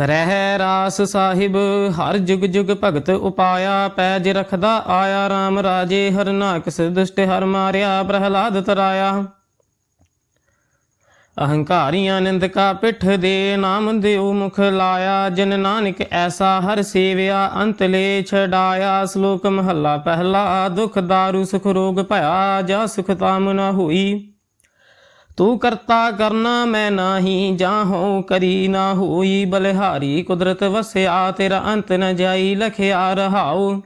ਰਹਿ ਰਾਸ ਸਾਹਿਬ, ਹਰ ਜੁਗ ਜੁਗ ਭਗਤ ਉਪਾਇਆ, ਪੈਜ ਰਖਦਾ ਆਇਆ RAM ਰਾਜੇ, ਹਰ ਨਾਕਸ ਦੁਸ਼ਟ ਹਰ ਮਾਰਿਆ ਪ੍ਰਹਲਾਦ ਤਰਾਇਆ। ਅਹੰਕਾਰੀਆਂ ਨਿੰਦਕਾ ਪਿੱਠ ਦੇ ਨਾਮ ਦਿਓ ਮੁਖ ਲਾਇਆ, ਜਨ ਨਾਨਕ ਐਸਾ ਹਰ ਸੇਵਿਆ, ਅੰਤ ਲੈ ਛਡਾਇਆ। ਸ਼ਲੋਕ ਮਹੱਲਾ ਪਹਿਲਾ, ਦੁਖ ਦਾਰੂ ਸੁਖ ਰੋਗ ਭਇਆ, ਜਾ ਸੁਖ ਤਾਮ ਨਾ ਹੋਈ। ਤੂੰ ਕਰਤਾ ਕਰਨਾ ਮੈਂ ਨਾਹੀ, ਜਾਹੋ ਕਰੀ ਨਾ ਹੋਈ, ਬਲਿਹਾਰੀ ਕੁਦਰਤ ਵਸਿਆ, ਤੇਰਾ ਅੰਤ ਨ ਜਾਈ, ਲਖਿਆ ਰਹਾਉ।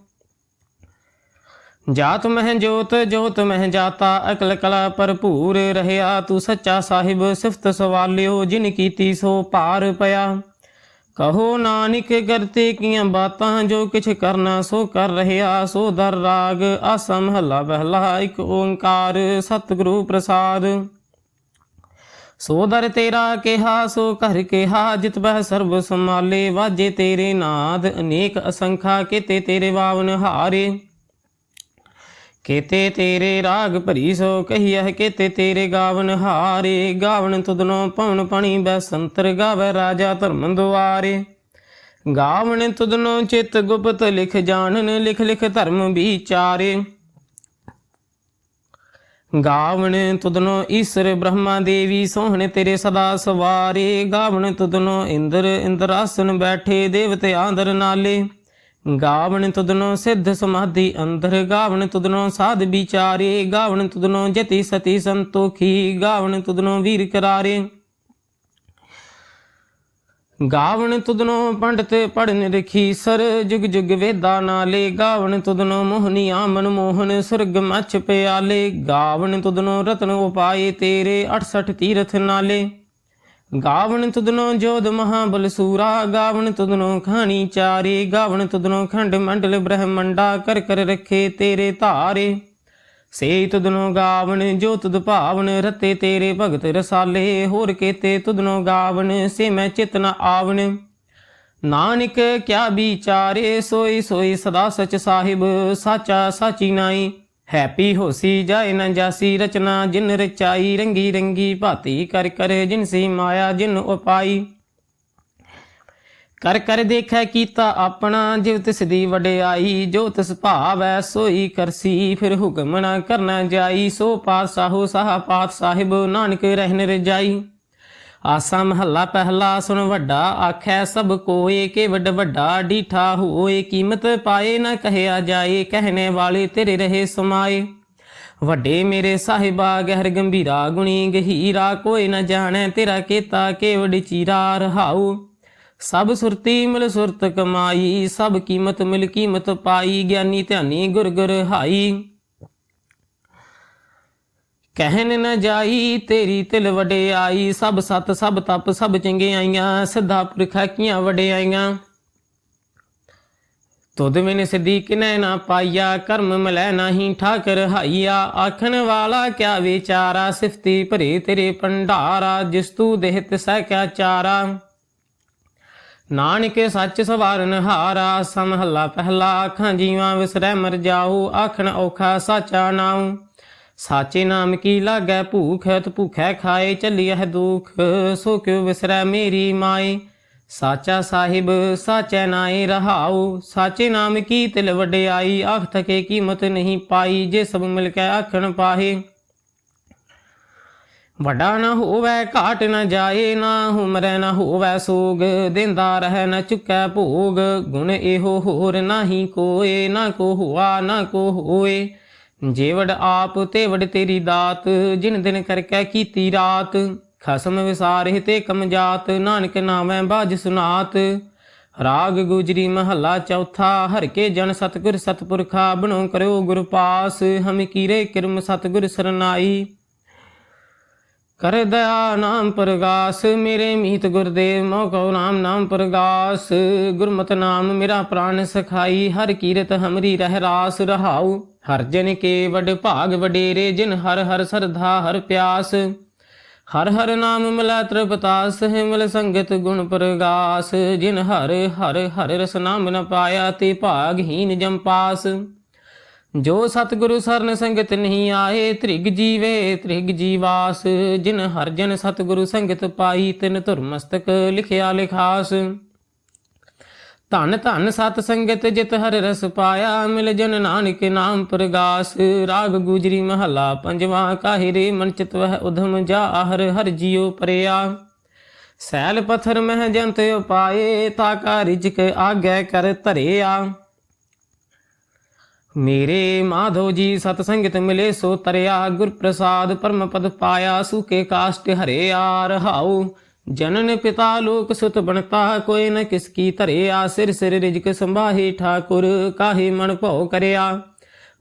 ਜਾਤ ਮਹਿ ਜੋਤ ਜੋਤ ਮਹਿ ਜਾਤਾ, ਅਕਲ ਕਲਾ ਭਰਪੂਰ ਰਹਿਆ, ਤੂੰ ਸੱਚਾ ਸਾਹਿਬ, ਸਿਫਤ ਸਵਾਲਿਓ, ਜਿਨ ਕੀਤੀ ਸੋ ਪਾਰ ਪਿਆ। ਕਹੋ ਨਾਨਕ, ਕਰਤੇ ਕੀਆਂ ਬਾਤਾਂ, ਜੋ ਕਿਛ ਕਰਨਾ ਸੋ ਕਰ ਰਹਿਆ, ਸੋ ਦਰ ਰਾਗ ਆਸਾ ਮਹੱਲਾ ਬਹਿਲਾ, ਇੱਕ ਓੰਕਾਰ, ਸਤਿਗੁਰੂ ਪ੍ਰਸਾਦ। ਸੋ ਦਰ ਤੇਰਾ ਕਿਹਾ, ਸੋ ਘਰ ਕਿਹਾ, ਜਿਤ ਬਹਿ ਸਰਬ ਸੰਭਾਲੇ, ਵਾਜੇ ਤੇਰੇ ਨਾਦ, ਅਨੇਕ ਅਸੰਖਾ ਕੀਤੇ ਤੇਰੇ ਵਾਵਨ ਹਾਰੇ। ਕੀਤੇ ਤੇਰੇ ਰਾਗ ਭਰੀ, ਸੋ ਕਹੀਐ, ਕੀਤੇ ਤੇਰੇ ਗਾਵਨ ਹਾਰੇ। ਗਾਵਨ ਤੁਧਨੋ ਪਵਨ ਪਣੀ ਬੈਸੰਤਰ ਗਾਵੇ ਰਾਜਾ ਧਰਮ ਦੁਆਰੇ। ਗਾਵਨ ਤੁਧਨੋ ਚਿਤ ਗੁਪਤ ਲਿਖ ਜਾਣਨ, ਲਿਖ ਲਿਖ ਧਰਮ ਵਿਚਾਰੇ। ਗਾਵਣ ਤੁਦਨੋ ਈਸ਼ਰ ਬ੍ਰਹਮਾ ਦੇਵੀ, ਸੋਹਣ ਤੇਰੇ ਸਦਾ ਸਵਾਰੇ। ਗਾਵਣ ਤੁਦਨੋ ਇੰਦਰ ਇੰਦਰਾਸਨ ਬੈਠੇ, ਦੇਵਤੇ ਆਂਦਰ ਨਾਲੇ। ਗਾਵਣ ਤੁਦਨੋ ਸਿੱਧ ਸਮਾਧੀ ਅੰਦਰ। ਗਾਵਣ ਤੁਧਨੋ ਸਾਧ ਵਿਚਾਰੇ। ਗਾਵਣ ਤੁਦਨੋ ਜਤੀ ਸਤੀ ਸੰਤੋਖੀ। ਗਾਵਣ ਤੁਧਨੋ ਵੀਰ ਕਰਾਰੇ। ਗਾਵਣ ਤੁਧਨੋ ਪੰਡਤ ਪੜਨ ਰਖੀ ਸਰ, ਜੁਗ ਜੁਗ ਵੇਦਾ ਨਾਲੇ। ਗਾਵਣ ਤੁਦਨੋ ਮੋਹਨੀਆ ਮਨ ਮੋਹਨ, ਸੁਰਗ ਮਛ ਪਿਆਲੇ। ਗਾਵਣ ਤੁਦਨੋ ਰਤਨ ਉਪਾਏ ਤੇਰੇ 68 ਤੀਰਥ ਨਾਲੇ। ਗਾਵਣ ਤੁਧਨੋ ਜੋਧ ਮਹਾਬਲ ਸੂਰਾ। ਗਾਵਣ ਤੁਦਨੋ ਖਾਣੀ ਚਾਰੇ। ਗਾਵਣ ਤੁਦਨੋ ਖੰਡ ਮੰਡਲ ਬ੍ਰਹਮੰਡਾ। ਕਰ ਕਰ ਰੱਖੇ ਤੇਰੇ ਧਾਰੇ। ਸੇ ਤੁਧਨੋ ਗਾਵਣ, ਜੋ ਤੁਧ ਭਾਵਨ, ਰਤੇ ਤੇਰੇ ਭਗਤ ਰਸਾਲੇ। ਹੋਰ ਕੇਤੇ ਤੁਧਨੋ ਗਾਵਣ, ਸੇ ਮੈਂ ਚਿਤ ਨ ਆਵਣ। ਨਾਨਕ, ਕਿਆ ਵਿਚਾਰੇ, ਸੋਈ ਸੋਈ ਸਦਾ ਸਚ ਸਾਹਿਬ। ਸਾਚਾ ਸਾਚੀ ਨਾਈ, ਹੈਪੀ ਹੋਸੀ ਜਾਏ ਨਾ ਜਾਸੀ ਰਚਨਾ। ਜਿਨ ਰਚਾਈ, ਰੰਗੀ ਰੰਗੀ ਭਾਤੀ ਕਰ ਕਰ, ਜਿਨ ਸੀ ਮਾਇਆ, ਜਿਨ ਉਪਾਈ। ਕਰ ਕਰ ਦੇਖੈ ਕੀਤਾ ਆਪਣਾ ਜਿਵ ਤਿਸ ਦੀ ਵਡਿਆਈ, ਜੋ ਤਿਸ ਭਾਵੈ ਸੋਈ ਕਰਸੀ, ਫਿਰ ਹੁਕਮ ਨਾ ਕਰਨਾ ਜਾਈ, ਸੋ ਪਾਤਸ਼ਾਹੋ ਸਾਹ ਪਾਤ ਸਾਹਿਬ, ਨਾਨਕ ਰਹਿਨ ਰਜਾਈ। ਆਸਾ ਮਹੱਲਾ ਪਹਿਲਾ ਸੁਣ ਵੱਡਾ, ਆਖੈ ਸਭ ਕੋਏ ਕੇ ਵੱਡ ਵੱਡਾ ਡੀਠਾ ਹੋਏ ਕੀਮਤ ਪਾਏ ਨਾ ਕਹਿਆ ਜਾਏ, ਕਹਿਣੇ ਵਾਲੇ ਤੇਰੇ ਰਹੇ ਸਮਾਏ। ਵੱਡੇ ਮੇਰੇ ਸਾਹਿਬਾ, ਗਹਿਰ ਗੰਭੀਰਾ ਗੁਣੀ, ਗਹੀਰਾ, ਕੋਈ ਨਾ ਜਾਣੈ ਤੇਰਾ ਕੀਤਾ ਕੇਵੜ ਚੀਰਾ ਰਹਾਉ। ਸਭ ਸੁਰਤੀ ਮਿਲ ਸੁਰਤ ਕਮਾਈ, ਸਭ ਕੀਮਤ ਮਿਲ ਕੀਮਤ ਪਾਈ, ਗਿਆਨੀ ਧਿਆਨੀ ਗੁਰ ਗੁਰ ਹਾਈ। ਕਹਿਨ ਨ ਜਾਈ, ਤੇਰੀ ਤਿਲ ਵਡਿਆਈ ਸਭ ਸਤ, ਸਭ ਤਪ, ਸਭ ਚੰਗਿਆਈਆਂ ਸਿੱਧਾ ਪੁਰਖਾ ਕੀਆਂ ਵਡਿਆਈਆਂ ਤੁਧ ਮੈਨੇ ਸਿੱਧੀ ਕਿਨੈ ਨਾ ਪਾਈਆ, ਕਰਮ ਮਲੈ ਨਾਹੀ ਠਾਕਰ ਹਾਈਆ। ਆਖਣ ਵਾਲਾ ਕਿਆ ਵਿਚਾਰਾ, ਸਿਫਤੀ ਭਰੇ ਤੇਰੇ ਭੰਡਾਰਾ, ਜਿਸ ਤੂ ਦੇਹਤ ਸਹਿ ਕਿਆ ਚਾਰਾ। ਨਾਨਕੇ ਸੱਚ ਸਵਾਰਨ ਹਾਰਾ ਸਮਹੱਲਾ ਪਹਿਲਾ ਆਖਾਂ ਜੀਵਾਂ ਵਿਸਰੈ ਮਰ ਜਾਓ ਆਖਣ ਔਖਾ ਸਾਚਾ ਨਾਉ। ਸਾਚੇ ਨਾਮ ਕੀ ਲਾਗੈ ਭੂਖ, ਤ ਭੁਖੈ ਖਾਏ ਚੱਲਿਐ ਦੁਖ, ਸੋ ਕਿਉ ਵਿਸਰੈ ਮੇਰੀ ਮਾਏ। ਸਾਚਾ ਸਾਹਿਬ, ਸਾਚੈ ਨਾਏ ਰਹਾਉ, ਸਾਚੇ ਨਾਮ ਕੀ ਤਿਲ ਵਡਿਆਈ, ਆਖ ਥਕੇ ਕੀਮਤ ਨਹੀਂ ਪਾਈ, ਜੇ ਸਭ ਮਿਲ ਕੇ ਆਖਣ ਪਾਹੇ। ਵੱਡਾ ਨਾ ਹੋਵੇ ਘਾਟ ਨਾ ਜਾਏ, ਨਾ ਹੁਮਰੈ ਨਾ ਹੋਵੇ ਸੋਗ। ਦਿੰਦਾ ਰਹਿ ਨਾ ਚੁੱਕੈ ਭੋਗ। ਗੁਣ ਇਹੋ ਹੋਰ ਨਾਹੀ ਕੋਏ, ਨਾ ਕੋ ਹੁਆ, ਨਾ ਕੋ ਹੋਏ। ਜੇਵੜ ਆਪ ਤੇ ਵੜ ਤੇਰੀ ਦਾਤ, ਜਿਨ ਦਿਨ ਕਰਕੇ ਕੀਤੀ ਰਾਤ। ਖਸਮ ਵਿਸਾਰੇ ਤੇ ਕਮਜਾਤ ਨਾਨਕ ਨਾਮੈ ਬਾਜ ਸੁਨਾਤ। ਰਾਗ ਗੁਜਰੀ ਮਹੱਲਾ ਚੌਥਾ, ਹਰ ਕੇ ਜਨ ਸਤਗੁਰ ਸਤਪੁਰਖਾ, ਬਣੋ ਕਰਿਓ ਗੁਰ ਪਾਸ। ਹਮ ਕੀਰੇ ਕਿਰਮ ਸਤਗੁਰ ਸਰਨਾਈ। ਕਰ ਦਇਆ ਨਾਮ ਪ੍ਰਗਾਸ, ਮੇਰੇ ਮੀਤ ਗੁਰਦੇਵ ਮੋ ਕਉ ਨਾਮ ਨਾਮ ਪ੍ਰਗਾਸ। ਗੁਰਮਤਿ ਨਾਮ ਮੇਰਾ ਪ੍ਰਾਨ ਸਖਾਈ, ਹਰ ਕੀਰਤ ਹਮਰੀ ਰਹਿ ਰਾਸ ਰਹਾਉ। ਹਰ ਜਨ ਕੇ ਵਡ ਭਾਗ ਵਡੇਰੇ, ਜਿਨ ਹਰ ਹਰ ਸਰਧਾ, ਹਰ ਪਿਆਸ। ਹਰ ਹਰ ਨਾਮ ਮਿਲਾ ਤ੍ਰਿਪਤਾਸ ਹੈ ਮਿਲ ਸੰਗਤ ਗੁਣ ਪ੍ਰਗਾਸ। ਜਿਨ ਹਰ ਹਰ ਹਰ ਰਸ ਨਾਮ ਨ ਪਾਇਆ, ਤੇ ਭਾਗਹੀਨ ਜੰਪਾਸ ਜੋ ਸਤਿਗੁਰੂ ਸਰਨ ਸੰਗਤ ਨਹੀਂ ਆਏ, ਤ੍ਰਿਗ ਜੀਵੇ, ਤ੍ਰਿਗ ਜੀਵਾਸ। ਜਿਨ ਹਰ ਜਨ ਸਤਿਗੁਰੂ ਸੰਗਤ ਪਾਈ, ਤਿਨ ਧੁਰ ਮਸਤਕ ਲਿਖਿਆ ਲਿਖਾਸ। ਧਨ ਧਨ ਸਤ ਸੰਗਤ ਜਿਤ ਹਰ ਰਸ ਪਾਇਆ, ਮਿਲ ਜਨ ਨਾਨਕ ਨਾਮ ਪ੍ਰਗਾਸ। ਰਾਗ ਗੁਜਰੀ ਮਹੱਲਾ ਪੰਜਵਾਂ, ਕਾਹੇ ਰੇ ਮਨ ਚਿਤ ਉਧਮ ਜਾ, ਹਰ ਹਰ ਜੀਉ ਪਰਿਆ। ਸੈਲ ਪਥਰ ਮਹਿ ਜੰਤ ਉਪਾਏ, ਤਾ ਕਾ ਰਿਜਕ ਆਗੈ ਕਰ ਧਰਿਆ। ਮੇਰੇ ਮਾਧੋ ਜੀ ਸਤ ਸੰਗਤ ਮਿਲੇ ਸੋ ਤਰਿਆ ਗੁਰ ਪ੍ਰਸਾਦ ਪਰਮ ਪਦ ਪਾਇਆ, ਸੁਕੇ ਕਾਸ਼ਟ ਹਰੇ ਆ ਰਹਾਉ ਜਨਨ ਪਿਤਾ ਲੋਕ ਸੁਤ ਬਣਤਾ, ਕੋਈ ਨ ਕਿਸ ਕੀ ਧਰਿਆ। ਸਿਰ ਸਿਰ ਰਿਜਕ ਸੰਭਾਹੀ ਠਾਕੁਰ, ਕਾਹੇ ਮਨ ਭਉ ਕਰਿਆ।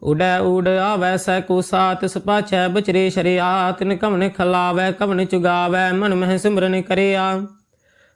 ਉਡੈ ਉਡ ਆਵੈ ਸੈ ਕੋ ਸਾਤ ਸਪਾਛੈ ਬਚਰੇ ਸ਼ਰਿਆ। ਤਿਨ ਕਵਨ ਖਲਾਵੈ ਕਵਨ ਚੁਗਾਵੈ, ਮਨ ਮਹਿ ਸਿਮਰਨ ਕਰਿਆ।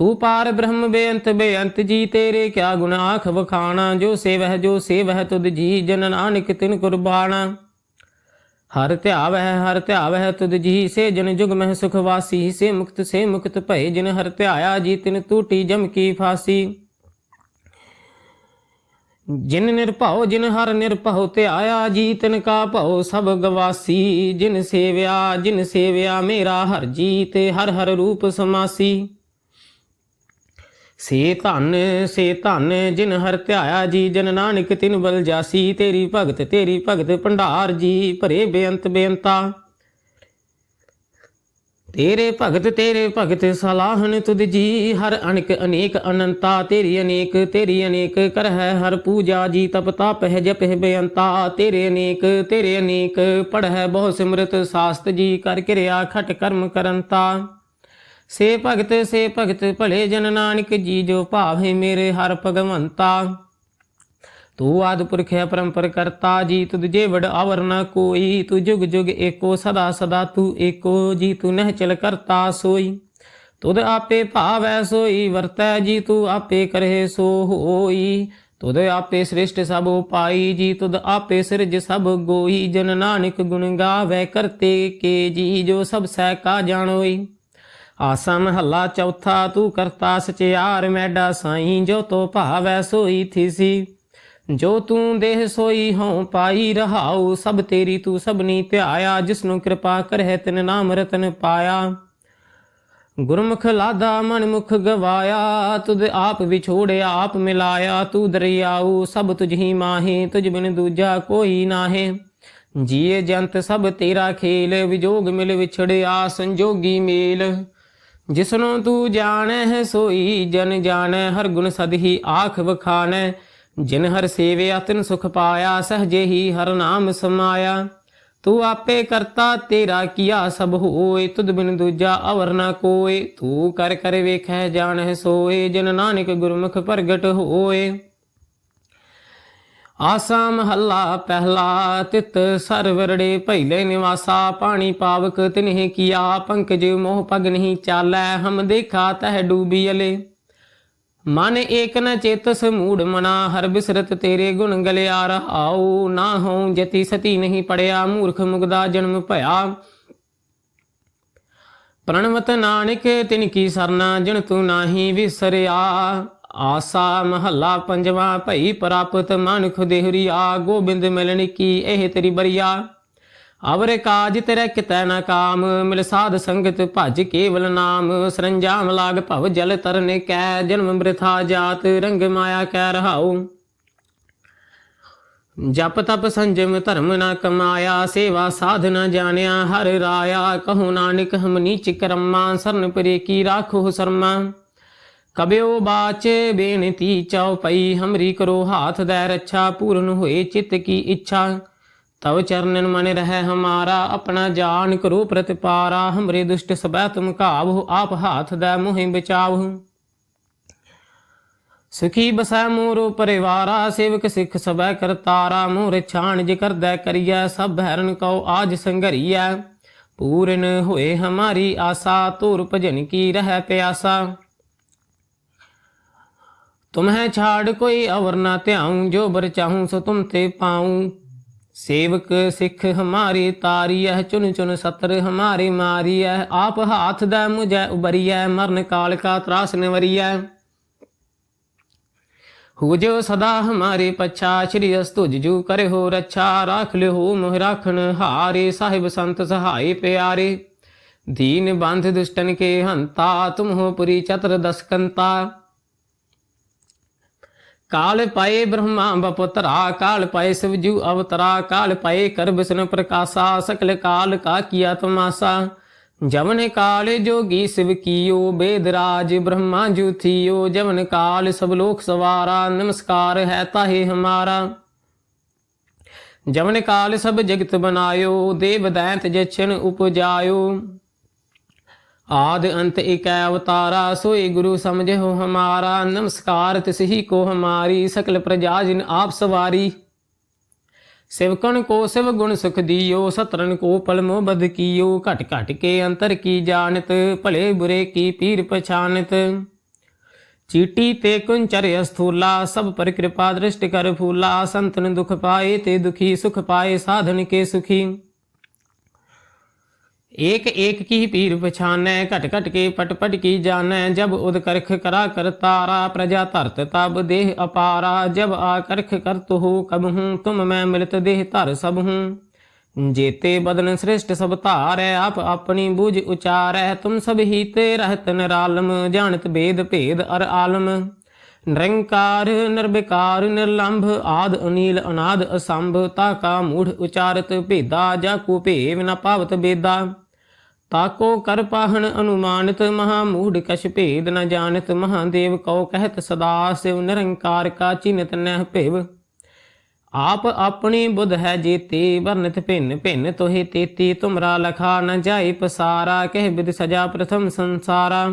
ਤੂੰ ਪਾਰ ਬ੍ਰਹਮ ਬੇਅੰਤ ਬੇਅੰਤ ਜੀ, ਤੇਰੇ ਕਿਆ ਗੁਣ ਆਖ ਵਖਾਣਾ ਜੋ ਸੇਵਹਿ ਜੋ ਸੇਵਹਿ, ਤੁਧ ਜੀ, ਜਨ ਨਾਨਕ ਤਿਨ ਕੁਰਬਾਨਾ ਹਰ ਧਿਆਵਹਿ ਹਰ ਧਿਆਵਹਿ, ਤੁਧ ਜੀ, ਸੇ ਜਨ ਜੁਗ ਮਹਿ ਸੁਖ ਵਾਸੀ। ਸੇ ਮੁਕਤ ਸੇ ਮੁਕਤ ਭਏ ਜਿਨ ਹਰ ਧਿਆਇਆ ਜੀ, ਤਿਨ ਟੂਟੀ ਜਮ ਕੀ ਫਾਸੀ। ਜਿਨ ਨਿਰਭਉ, ਜਿਨ ਹਰ ਨਿਰਭਉ ਧਿਆਇਆ ਜੀ, ਤਿਨ ਕਾ ਭਉ ਸਭ ਗਵਾਸੀ। ਜਿਨ ਸੇਵਿਆ ਜਿਨ ਸੇਵਿਆ ਮੇਰਾ ਹਰ ਜੀ, ਤੇ ਹਰ ਹਰ ਰੂਪ ਸਮਾਸੀ। ਸੇ ਧਨ ਸੇ ਧਨ, ਜਿਨ ਹਰ ਧਿਆਇਆ ਜੀ, ਜਨ ਨਾਨਕ ਤਿਨ ਬਲ ਜਾਸੀ, ਤੇਰੀ ਭਗਤ ਤੇਰੀ ਭਗਤ ਭੰਡਾਰ ਜੀ, ਭਰੇ ਬੇਅੰਤ ਬੇਅੰਤਾ। ਤੇਰੇ ਭਗਤ ਤੇਰੇ ਭਗਤ ਸਲਾਹਨ ਤੁਧ ਜੀ, ਹਰ ਅਨਕ ਅਨੇਕ ਅਨੰਤਾ, ਤੇਰੀ ਅਨੇਕ ਤੇਰੀ ਅਨੇਕ ਕਰ ਹੈ ਹਰ ਪੂਜਾ ਜੀ, ਤਪ ਤਪ ਹੈ ਜਪ ਹੈ ਬੇਅੰਤਾ। ਤੇਰੇ ਅਨੇਕ ਤੇਰੇ ਅਨੇਕ ਪੜਹਿ ਬਹੁ ਸਿਮਰਤ, ਸਾਸਤ ਜੀ, ਕਰ ਕਿਰਿਆ, ਖਟ ਕਰਮ ਕਰੰਤਾ। ਸੇ ਭਗਤ ਸੇ ਭਗਤ ਭਲੇ ਜਨ ਨਾਨਕ ਜੀ ਜੋ ਭਾਵੇ ਮੇਰੇ ਹਰ ਭਗਵੰਤਾ। ਤੂੰ ਆਦ ਪੁਰਖ ਹੈ ਪਰੰਪਰ ਕਰਤਾ, ਜੀ ਤੁਧ ਜੇ ਵਡ ਅਵਰ ਨ ਕੋਈ। ਤੂੰ ਜੁਗ ਜੁਗ ਏਕੋ ਸਦਾ ਸਦਾ, ਤੂੰ ਏਕੋ ਜੀ ਤੂੰ ਨਹਿ ਚਲ ਕਰਤਾ ਸੋਈ। ਤੁਧ ਆਪੇ ਭਾਵੈ ਸੋਈ, ਵਰਤੈ ਜੀ ਤੂੰ ਆਪੇ ਕਰਹਿ ਸੋ ਹੋਈ ਤੁਧ ਆਪੇ ਸ੍ਰਿਸ਼ਟ ਸਭ ਉਪਾਈ, ਜੀ ਤੁਧ ਆਪੇ ਸਿਰਜ ਸਭ ਗੋਈ। ਜਨ ਨਾਨਕ ਗੁਣ ਗਾਵੇ ਕਰਤੇ ਕੇ ਜੀ, ਜੋ ਸਭ ਸਹਿ ਕਾ ਜਾਣੋਈ। ਆਸਾ ਮਹੱਲਾ ਚੌਥਾ, ਤੂੰ ਕਰਤਾ ਸਚਿਆਰ ਮੈਡਾ ਸਾਈਂ, ਜੋ ਤੋ ਭਾਵੈ ਸੋਈ ਥੀਸੀ ਜੋ ਤੂੰ ਦੇਹ ਸੋਈ ਹਉ ਪਾਈ ਰਹਾਉ, ਸਭ ਤੇਰੀ ਤੂੰ ਸਭਨੀ ਧਿਆਇਆ, ਜਿਸਨੂੰ ਕਿਰਪਾ ਕਰਹਿ ਤਿਨ ਨਾਮ ਰਤਨ ਪਾਇਆ। ਗੁਰਮੁਖ ਲਾਦਾ ਮਨ ਮੁਖ ਗਵਾਇਆ, ਤੁਧ ਆਪ ਵਿਛੋੜਿਆ, ਆਪ ਮਿਲਾਇਆ, ਤੂੰ ਦਰਿਆਉ, ਸਭ ਤੁਝੀ ਮਾਹੀ, ਤੁਝ ਬਿਨ ਦੂਜਾ ਕੋਈ ਨਾਹੇ। ਜੀਏ ਜੰਤ ਸਭ ਤੇਰਾ ਖੇਲ, ਵਿਜੋਗ ਮਿਲ ਵਿਛੜਿਆ, ਸੰਜੋਗੀ ਮੇਲ। ਜਿਸਨੂੰ ਤੂੰ ਜਾਣੈ ਹੈ ਸੋਈ, ਜਨ ਜਾਣੈ ਹਰ ਗੁਣ ਸਦ ਹੀ ਆਖ ਵਖਾਣੈ। ਜਿਨ ਹਰ ਸੇਵਿਆ ਤਿਨ ਸੁਖ ਪਾਇਆ ਸਹਜੇ ਹੀ ਹਰ ਨਾਮ ਸਮਾਇਆ। ਤੂੰ ਆਪੇ ਕਰਤਾ, ਤੇਰਾ ਕੀਆ ਸਭ ਹੋਏ, ਤੁਧ ਬਿਨ ਦੂਜਾ ਅਵਰ ਨਾ ਕੋਏ। ਤੂੰ ਕਰ ਕਰ ਵੇਖੈ, ਜਾਣੈ ਸੋਏ, ਜਨ ਨਾਨਕ ਗੁਰਮੁਖ ਪ੍ਰਗਟ ਹੋਏ। ਆਸਾ ਮਹੱਲਾ ਪਹਿਲਾ ਤਿਤ ਸਰਵਰੜੇ ਪਹਿਲੇ ਨਿਵਾਸਾ, ਪਾਣੀ ਪਾਵਕ ਤਿਨਹਿ ਕੀਆ, ਪੰਕਜ ਮੋਹ ਪਗ ਨਹੀਂ ਚਾਲੈ, ਹਮ ਦੇਖਾ ਤਹ ਡੂਬੀਲੇ ਮਨ ਏਕ ਨ ਚੇਤਸ ਮੂੜ ਮਨਾ, ਹਰ ਬਿਸਰਤ ਤੇਰੇ ਗੁਣ ਗਲਿਆ, ਰਹਾਉ ਨਾ ਹਉ ਜਤੀ ਸਤੀ ਨਹੀਂ ਪੜਿਆ, ਮੂਰਖ ਮੁਗਦਾ ਜਨਮ ਭਇਆ। ਪ੍ਰਣਵਤ ਨਾਨਕ ਤਿਨ ਕੀ ਸਰਨਾ, ਜਿਨ ਤੂੰ ਨਾਹੀ ਵਿਸਰਿਆ। ਆਸਾ ਮਹੱਲਾ ਪੰਜਵਾਂ, ਭਈ ਪ੍ਰਾਪਤ ਮਨੁਖ ਦੇਹਰੀਆ ਗੋਬਿੰਦ ਮਿਲਣ ਕੀ ਇਹ ਤੇਰੀ ਬਰੀਆ। ਅਵਰ ਕਾਜ ਤੇਰੇ ਕਿਤੈ ਨ ਕਾਮ, ਮਿਲ ਸਾਧ ਸੰਗਤ ਭਜ ਕੇਵਲ ਨਾਮ। ਸਰੰਜਾਮ ਲਾਗ ਭਵ ਜਲ ਤਰਨ ਕੈ, ਜਨਮ ਮ੍ਰਿਥਾ ਜਾਤ ਰੰਗ ਮਾਇਆ ਕੈ ਰਹਾਉ। ਜਪ ਤਪ ਸੰਜਮ ਧਰਮ ਨਾ ਕਮਾਇਆ, ਸੇਵਾ ਸਾਧ ਨ ਜਾਣਿਆ, ਹਰ ਰਾਇਆ ਕਹੋ ਨਾਨਕ ਹਮ ਨੀਚ ਕਰਮਾ, ਸਰਨ ਪਰੇ ਕੀ ਰਾਖੋ ਸਰਮਾ। ਕਬਿਓ ਬਾਚੇ ਬੇਨਤੀ ਚਾਉ ਪਈ, ਹਮਰੀ ਕਰੋ ਹਾਥ ਦੈ ਰੱਛਾ, ਪੂਰਨ ਹੋਏ ਚਿਤ ਕੀ ਇੱਛਾ। ਤਵ ਚਰਨਨ ਮਨ ਰਹਿ ਹਮਾਰਾ, ਆਪਣਾ ਜਾਨ ਕਰੋ ਪ੍ਰਤਿਪਾਰਾ। ਹਮਰੇ ਦੁਸ਼ਟ ਸਬੈ ਤੁਮ ਘਾਵਹੁ, ਆਪ ਹਾਥ ਦੈ ਮੁਹਿ ਬਚਾਵਹੁ। ਸੁਖੀ ਬਸੈ ਮੋਰੋ ਪਰਿਵਾਰਾ, ਸੇਵਕ ਸਿਖ ਸਬੈ ਕਰਤਾਰਾ। ਮੋਹ ਰਛਾਣ ਜਿ ਕਰਦੈ ਕਰੀਐ, ਸਭ ਹਰਨ ਕਉ ਆਜ ਸੰਗਰੀਐ ਪੂਰਨ ਹੋਏ ਹਮਾਰੀ ਆਸਾ ਤੁਰ ਭਜਨ ਕੀ ਰਹਿ ਪਿਆਸਾ। ਤੁਮਹਿ ਛਾੜ ਕੋਈ ਅਵਰ ਨਾ ਧਿਆਉ ਜੋ ਬਰ ਚਾਹੂੰ ਸੋ ਤੁਮ ਤੇ ਪਾਉ ਸੇਵਕ ਸਿੱਖ ਹਮਾਰੀ ਤਾਰੀਐ ਚੁਨ ਚੁਨ ਸਤਰ ਹਮਾਰੇ ਮਾਰੀਐ ਆਪ ਹਾਥ ਦਾ ਮੁਝੈ ਉਬਰੀਐ ਮਰਨ ਕਾਲ ਕਾ ਤਰਾਸ ਨਿਵਰੀਐ ਹੋ ਜੋ ਸਦਾ ਹਮਾਰੇ ਪਛਾ ਸ਼੍ਰੀ ਅਸਤੁਜ ਜੂ ਕਰੇ ਹੋ ਰੱਛਾ ਰਾਖ ਲਿਓ ਮੋਹ ਰਾਖਣ ਹਾਰੇ ਸਾਹਿਬ ਸੰਤ ਸਹਾਈ ਪਿਆਰੇ ਦੀਨ ਬੰਧ ਦੁਸ਼ਟਨ ਕੇ ਹੰਤਾ ਤੁਮ ਹੋ ਪੁਰੀ ਚਤਰ ਦਸਕੰਤਾ ਕਾਲ ਪਾਏ ਬ੍ਰਹਮਾ ਬਪਤਰਾ, ਕਾਲ ਪਾਏ ਸਿਵਜੂ ਅਵਤਰਾ, ਕਾਲ ਪਾਏ ਕਰ ਪ੍ਰਕਾਸ਼ਾ, ਸਕਲ ਕਾਲ ਕਾ ਕੀਆ ਤਮਾਸਾ ਜਵਨ ਕਾਲ ਜੋਗੀ ਸਿਵ ਕੀਓ, ਬੇਦ ਰਾਜ ਬ੍ਰਹਮਾ ਜੂਥੀਓ। ਜਵਨ ਕਾਲ ਸਭ ਲੋਕ ਸਵਾਰਾ, ਨਮਸਕਾਰ ਹੈ ਤਾਹੇ ਹਮਾਰਾ। ਜਵਨ ਕਾਲ ਸਭ ਜਗਤ ਬਨਾਇਓ ਦੇਵ ਦੈਂਤ ਜਛਨ ਉਪਜਾਇਓ। ਆਦ ਅੰਤ ਇਕੈ ਅਵਤਾਰਾ, ਸੋਈ ਗੁਰੂ ਸਮਝੋ ਹਮਾਰਾ। ਨਮਸਕਾਰ ਤਿਸਹੀ ਕੋ ਹਮਾਰੀ, ਸਕਲ ਪ੍ਰਜਾ ਜਿਨ ਆਪ ਸਵਾਰੀ। ਸਿਵਕਣ ਕੋ ਸਿਵ ਗੁਣ ਸੁਖ ਦੀਓ ਸਤਰਨ ਕੋ ਪਲਮੋ ਬਦ ਕੀਓ। ਘਟ ਘਟ ਕੇ ਅੰਤਰ ਕੀ ਜਾਣਤ, ਭਲੇ ਬੁਰੇ ਕੀ ਪੀਰ ਪਛਾਨਤ ਚੀਟੀ ਤੇ ਕੁੰਚਰ ਅਸਥੂਲਾ, ਸਭ ਪਰ ਕਿਰਪਾ ਦ੍ਰਿਸ਼ਟ ਕਰ ਫੂਲਾ। ਸੰਤਨ ਦੁਖ ਪਾਏ ਤੇ ਦੁਖੀ, ਸੁਖ ਪਾਏ ਸਾਧਨ ਕੇ ਸੁਖੀ। ਏਕ ਏਕ ਕੀ ਪੀਰ ਪਛਾਨੈ, ਘਟ ਘਟ ਕੇ ਪਟ ਪਟ ਕੀ ਜਾਣੈ, ਜਬ ਉਦ ਕਰਖ ਕਰਾ ਕਰਤਾਰਾ ਪ੍ਰਜਾ ਧਰਤ ਤਬ ਦੇਹ ਅਪਾਰਾ, ਜਬ ਆ ਕਰਖ ਕਰਤ ਹੋ ਕਬਹੂ ਤੁਮ ਮੈਂ ਮਿਲਤ ਦੇਹ ਧਰ ਸਭ ਹੂੰ। ਜੇਤੇ ਬਦਨ ਸ੍ਰਿਸ਼ਟ ਸਭ ਧਾਰੈ, ਆਪ ਆਪਣੀ ਬੂਝ ਉਚਾਰੈ, ਤੁਮ ਸਭ ਹੀ ਤੇ ਰਹਤ ਨਿਰਾਲਮ, ਜਾਣਤ ਭੇਦ ਭੇਦ ਅਰ ਆਲਮ। ਨਿਰੰਕਾਰ, ਨਿਰਵਿਕਾਰ, ਨਿਰਲੰਭ ਆਦ ਅਨੀਲ ਅਨਾਦ ਅਸੰਭ, ਤਾ ਕਾ ਮੂੜ ਉਚਾਰਤ ਭੇਦਾ ਜਾ ਕੋ ਭੇਵ ਨ ਪਾਵਤ ਬੇਦਾ। ਤਾਕੋ ਕਰ ਪਾਹਣ ਅਨੁਮਾਨਿਤ, ਮਹਾ ਮੂੜ ਕਛ ਭੇਦ ਨ ਜਾਣਤ ਮਹਾਦੇਵ ਕਉ ਕਹਿਤ ਸਦਾ, ਸਿਵ ਨਿਰੰਕਾਰ ਕਾ ਚਿਨਤ ਨਹਿ ਭਿਵ। ਆਪ ਆਪਣੀ ਬੁੱਧ ਹੈ ਜੀਤੀ ਵਰਨਿਤ ਭਿੰਨ ਭਿੰਨ ਤੋਹਿ ਤੇਤੀ, ਤੁਮਰਾ ਲਖਾ ਨ ਜਾਈ ਪਸਾਰਾ, ਕਹਿ ਬਿਦ ਸਜਾ ਪ੍ਰਥਮ ਸੰਸਾਰਾ।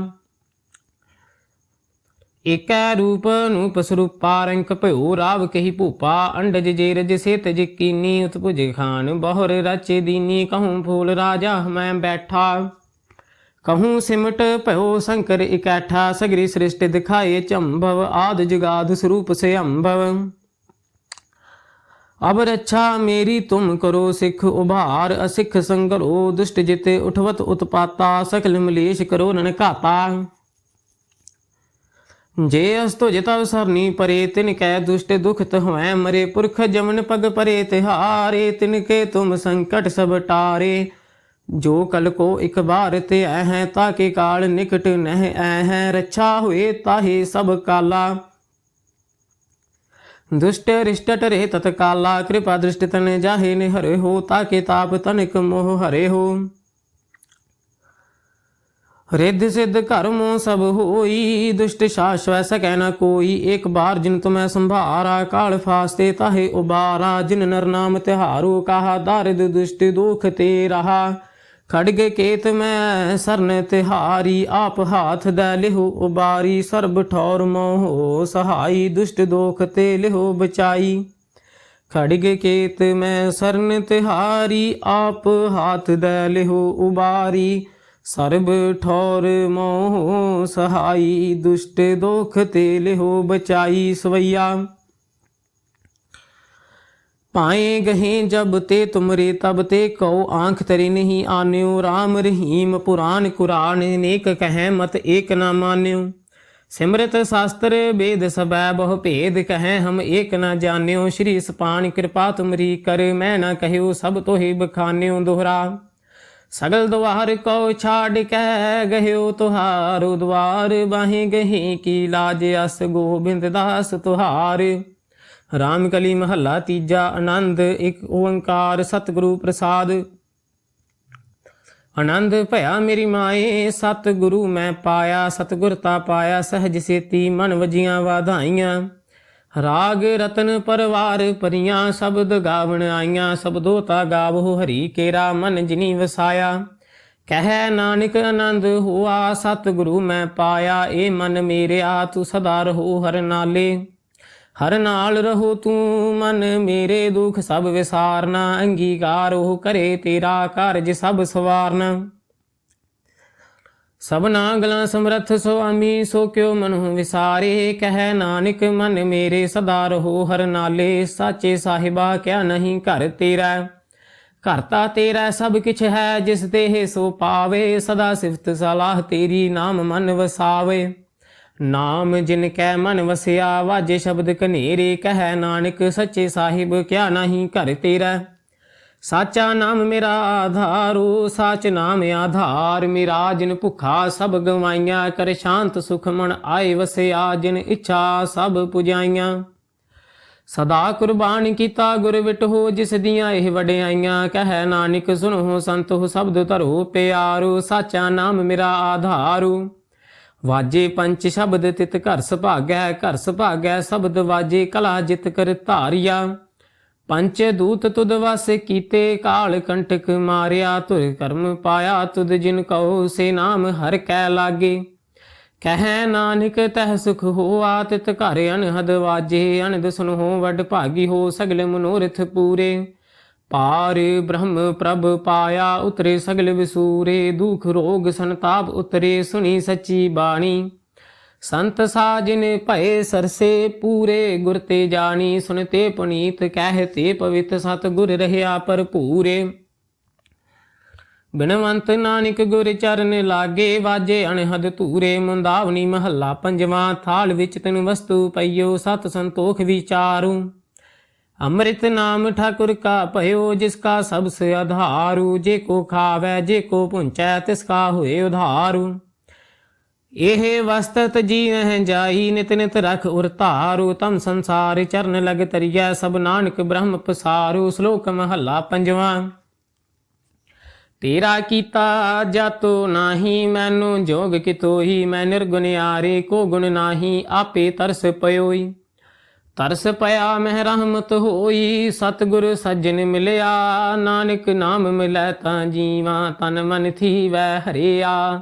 ਏਕੈ ਰੂਪ ਨੂਪ ਸਰੂਪਾ ਰੰਕ ਭਇਓ ਰਾਵ ਕਹੀ ਭੂਪਾ, ਅੰਡਜ ਜੇ ਰਜ ਸੇਤ ਜਿਕੀਨੀ ਉਤਪੁਜ ਖਾਨ ਬਹੁਰ ਰਚੇ ਦੀਨੀ, ਕਹੂੰ ਫੂਲ ਰਾਜਾ ਮੈਂ ਬੈਠਾ। ਕਹੂੰ ਸਿਮਟ ਭਇਓ ਸ਼ੰਕਰ ਇਕੱਠਾ, ਸਗਰੀ ਸ੍ਰਿਸ਼ਟ ਦਿਖਾਏ ਚੰਭਵ, ਆਦ ਜਗਾਦ ਸਰੂਪ ਸੇ ਅੰਭਵ ਅਬ ਰੱਛਾ ਮੇਰੀ ਤੁਮ ਕਰੋ ਸਿੱਖ ਉਭਾਰ, ਅਸਿੱਖ ਸੰਗਰੋ ਦੁਸ਼ਟ ਜਿਤੇ ਉਠਵਤ ਉਤਪਾਤਾ, ਸਕਲ ਮਲੇਸ਼ ਕਰੋ ਨਨਕਾਤਾ। ਜੇ ਅਸ ਤੁਜ ਤਵ ਸਰਨੀ ਪਰੇ, ਤਿਨ ਕੈ ਦੁਸ਼ਟ ਦੁਖ ਤਹਵੈ ਮਰੇ, ਪੁਰਖ ਜਮਨ ਪਗ ਪਰੇ, ਤਿਹਾਰੇ, ਤਿਨ ਕੇ ਤੁਮ ਸੰਕਟ ਸਭ ਟਾਰੇ। ਜੋ ਕਲ ਕੋ ਇਕ ਬਾਰ ਤੇ ਐ ਹੈ ਤਾਕੇ ਕਾਲ ਨਿਕਟ ਨਹਿ ਐ ਹੈ ਰੱਛਾ ਹੋਏ ਤਾਹੇ ਸਭ ਕਾਲਾ। ਦੁਸ਼ਟ ਰਿਸ਼ਟ ਰੇ ਤਤ ਕਾਲਾ ਕਿਰਪਾ ਦ੍ਰਿਸ਼ਟ ਤਨ ਜਾਹੇ ਨੇ ਹਰੇ ਹੋ, ਤਾਕੇ ਤਾਪ ਤਨਿਕ ਮੋਹ ਹਰੇ ਹੋ। ਰਿੱਧ ਸਿੱਧ ਘਰਮੋ ਸਭ ਹੋਈ, ਦੁਸ਼ਟ ਸ਼ਾਸਵੈ ਸਕੈ ਨ ਕੋਈ। ਇੱਕ ਬਾਰ ਜਿਨ ਤੁਮੈ ਸੰਭਾਰਾ, ਕਾਲ ਫਾਸਤੇ ਤਾਹੇ ਉਬਾਰਾ। ਜਿਨ ਨਰ ਨਾਮ ਤਿਹਾਰੂ, ਕਹਾ ਦਰਦ ਦੁਸ਼ਟ ਦੁਖ ਤੇ ਰਹਾ। ਖੜਗ ਕੇਤ ਮੈਂ, ਸਰਨ ਤਿਹਾਰੀ। ਆਪ ਹਾਥ ਦਾ ਲਿਹੋ ਉਬਾਰੀ। ਸਰਬ ਠੌਰ ਮੋਹ ਸਹਾਈ, ਦੁਸ਼ਟ ਦੋਖ ਤੇ ਲਿਹੋ ਬਚਾਈ। ਖੜਗ ਕੇਤ ਮੈਂ, ਸਰਨ ਤਿਹਾਰੀ। ਆਪ ਹਾਥ ਦਾ ਲਿਹੋ ਉਬਾਰੀ। ਸਰਬ ਠੌਰ ਮੋਹ ਸਹਾਈ, ਦੁਸ਼ਟ ਦੁਖ ਤੇ ਲਿਹੋ ਬਚਾਈ ਸਵਈਆ। ਪਾਏ ਗਹੇ ਜਬ ਤੇ ਤੁਮਰੇ, ਤਬ ਤੇ ਕਉ ਆਂਖ ਤਰੇ ਨਹੀਂ ਆਨਿਓ। RAM ਰਹੀਮ ਪੁਰਾਨ ਕੁਰਾਨ, ਨੇਕ ਕਹੈ ਮਤ ਏਕ ਨਾ ਮਾਨਿਓ। ਸਿਮਰਤ ਸ਼ਾਸਤਰ ਵੇਦ ਸਬੈ, ਬਹੁ ਭੇਦ ਕਹੈ ਹਮ ਏਕ ਨਾ ਜਾਣਿਓ। ਸ਼੍ਰੀ ਸਪਾਨ ਕਿਰਪਾ ਤੁਮਰੀ ਕਰ, ਮੈਂ ਨਾ ਕਹਿਓ ਸਭ ਤੋਹਿ ਬਖਾਨਿਓ ਦੋਹਰਾ। ਸਗਲ ਦੁਆਰ ਕੋ ਛਾੜ ਕੇ ਗਹਿਓ ਤੁਹਾਰੋ ਦਵਾਰ ਬਾਹੇ ਗਹੀ ਕੀ ਲਾਜ ਅਸ ਗੋਬਿੰਦ ਦਾਸ ਤੁਹਾਰ। ਰਾਮ ਕਲੀ ਮਹੱਲਾ ਤੀਜਾ ਆਨੰਦ, ਇੱਕ ਓੰਕਾਰ ਸਤਿਗੁਰੂ ਪ੍ਰਸਾਦ। ਆਨੰਦ ਭਇਆ ਮੇਰੀ ਮਾਏ, ਸਤਿਗੁਰੂ ਮੈਂ ਪਾਇਆ ਸਤਿਗੁਰਤਾ ਪਾਇਆ, ਸਹਜ ਸੇਤੀ ਮਨ ਵਜੀਆਂ ਵਾਧਾਈਆਂ। ਰਾਗ ਰਤਨ ਪਰਵਾਰ ਪਰੀਆਂ ਸ਼ਬਦ ਗਾਵਣ ਆਈਆਂ ਸ਼ਬਦੋ ਤਾ ਗਾਵੋ ਹਰੀ ਕੇਰਾ ਮਨ ਜਿਨੀ ਵਸਾਇਆ। ਕਹਿ ਨਾਨਕ ਆਨੰਦ ਹੋਆ, ਸਤਿਗੁਰੂ ਮੈਂ ਪਾਇਆ, ਏ ਮਨ ਮੇਰਿਆ, ਤੂੰ ਸਦਾ ਰਹੋ ਹਰ ਨਾਲੇ। ਹਰ ਨਾਲ ਰਹੋ ਤੂੰ ਮਨ ਮੇਰੇ ਦੁਖ ਸਭ ਵਿਸਾਰਨਾ, ਅੰਗੀਕਾਰ ਉਹ ਕਰੇ ਤੇਰਾ ਕਾਰਜ ਸਭ ਸਵਾਰਨਾ। ਸਭਨਾ ਗਲਾਂ ਸਮਰੱਥ ਸੁਆਮੀ, ਸੋ ਕਿਉ ਮਨੁ ਵਿਸਾਰੇ? ਕਹਿ ਨਾਨਕ, ਮਨ ਮੇਰੇ ਸਦਾ ਰਹੋ, ਹਰ ਨਾਲੇ। ਸਾਚੇ ਸਾਹਿਬਾ, ਕਿਆ ਨਹੀਂ ਘਰ ਤੇਰਾ? ਘਰ ਤਾਂ ਤੇਰਾ ਸਭ ਕਿਛ ਹੈ, ਜਿਸ ਤੇ ਸੋ ਪਾਵੇ। ਸਦਾ ਸਿਫਤ ਸਲਾਹ ਤੇਰੀ ਨਾਮ ਮਨ ਵਸਾਵੇ। ਨਾਮ ਜਿਨ ਕੈ ਮਨ ਵਸਿਆ, ਵਾਜੇ ਸ਼ਬਦ ਕਨੇਰੇ ਕਹਿ ਨਾਨਕ, ਸੱਚੇ ਸਾਹਿਬ, ਕਿਆ ਨਹੀਂ ਘਰ ਤੇਰਾ? ਸਾਚਾ ਨਾਮ ਮੇਰਾ ਆਧਾਰੂ, ਸਾਚ ਨਾਮ ਆਧਾਰ। ਮੇਰਾ ਜਿਨ ਭੁਖਾ, ਸਭ ਗਵਾਈਆਂ। ਕਰ ਸ਼ਾਂਤ ਸੁਖ ਮਨ ਆਏ ਵਸਿਆ, ਜਿਨ ਇੱਛਾ, ਸਭ ਪੁਜਾਈਆਂ। ਸਦਾ ਕੁਰਬਾਨ ਕੀਤਾ ਗੁਰ ਵਿਟੋ ਜਿਸ ਦੀਆਂ ਇਹ ਵਡਿਆਈਆਂ। ਕਹੈ ਨਾਨਕ ਸੁਣੋ ਹੋ ਸ਼ਬਦ ਧਰੋ ਪਿਆਰੋ। ਸਾਚਾ ਨਾਮ ਮੇਰਾ ਆਧਾਰੂ। ਵਾਜੇ ਪੰਚ ਸ਼ਬਦ ਤਿਤ ਘਰ ਸੁਭਾਗੈ ਘਰ ਸੁਭਾਗੈ ਸ਼ਬਦ ਵਾਜੇ ਕਲਾ ਜਿਤ ਕਰ ਧਾਰਿਆ। ਪੰਚ ਦੂਤ ਤੁਧ ਵਾਸੇ ਕੀਤੇ, ਕਾਲ ਕੰਟਕ ਮਾਰਿਆ ਤੁਰ ਕਰਮ ਪਾਇਆ, ਤੁਧ ਜਿਨ ਕਉ ਸੇ ਨਾਮ ਹਰ ਕੈ ਲਾਗੇ। ਕਹੈ ਨਾਨਕ ਤਹ ਸੁਖ ਹੋਆ, ਤਿਤ ਘਰ ਅਨਹਦ ਵਾਜੇ, ਅਨੰਦ ਹੋ ਵੱਡ ਭਾਗੀ ਹੋ ਸਗਲ ਮਨੋਰਥ ਪੂਰੇ। ਪਾਰ ਬ੍ਰਹਮ ਪ੍ਰਭ ਪਾਇਆ, ਉਤਰੇ ਸਗਲ ਵਿਸੂਰੇ, ਦੁਖ ਰੋਗ ਸੰਤਾਪ ਉਤਰੇ, ਸੁਣੀ ਸੱਚੀ ਬਾਣੀ। ਸੰਤ ਸਾਜਨ ਭਏ ਸਰਸੇ, ਪੂਰੇ ਗੁਰ ਤੇ ਜਾਣੀ ਸੁਨਤੇ ਪੁਨੀਤ, ਕਹਿਤੇ ਪਵਿੱਤ ਸਤ ਗੁਰ ਰਹਿਆ ਭਰਪੂਰੇ। ਬਿਨਵੰਤ ਨਾਨਕ ਗੁਰ ਚਰਨ ਲਾਗੇ, ਵਾਜੇ ਅਣਹਦ ਧੂਰੇ, ਮੁੰਦਾਵਨੀ ਮਹੱਲਾ ਪੰਜਵਾਂ, ਥਾਲ ਵਿੱਚ ਤਨ ਵਸਤੂ ਪਈਓ, ਸਤ ਸੰਤੋਖ ਵਿਚਾਰੂ। ਅੰਮ੍ਰਿਤ ਨਾਮ ਠਾਕੁਰ ਕਾ ਭਇਓ, ਜਿਸ ਕਾ ਸਭ ਸੇ ਆਧਾਰੂ, ਜੇ ਕੋ ਖਾਵੇ, ਜੇ ਕੋ ਪੁੰਚੈ, ਤਿਸ ਕਾ ਹੋਏ ਉਧਾਰੂ। ਇਹ ਵਸਤਤ ਜੀਵ ਜਾਈ, ਨਿਤ ਨਿਤ ਰਖ ਉਰ ਧਾਰੂ ਤਮ ਸੰਸਾਰ ਚਰਨ ਲਗ ਤਰੀਐ, ਸਭ ਨਾਨਕ ਬ੍ਰਹਮ ਪਸਾਰੂ, ਸ਼ਲੋਕ ਮਹੱਲਾ ਪੰਜਵਾਂ। ਤੇਰਾ ਕੀਤਾ ਜਾਤੋ ਨਾਹੀ, ਮੈਨੂੰ ਜੋਗ ਕਿਤੋਈ, ਮੈਂ ਨਿਰਗੁਨਿਆਰੇ ਕੋ ਗੁਣ ਨਾਹੀ, ਆਪੇ ਤਰਸ ਪਇਓਈ ਤਰਸ ਪਿਆ ਮਹਿ ਰਹਿਮਤ ਹੋਈ, ਸਤਿਗੁਰ ਸੱਜਣ ਮਿਲਿਆ, ਨਾਨਕ ਨਾਮ ਮਿਲੈ ਤਾਂ ਜੀਵਾ, ਤਨ ਮਨ ਥੀਵੈ ਹਰਿਆ।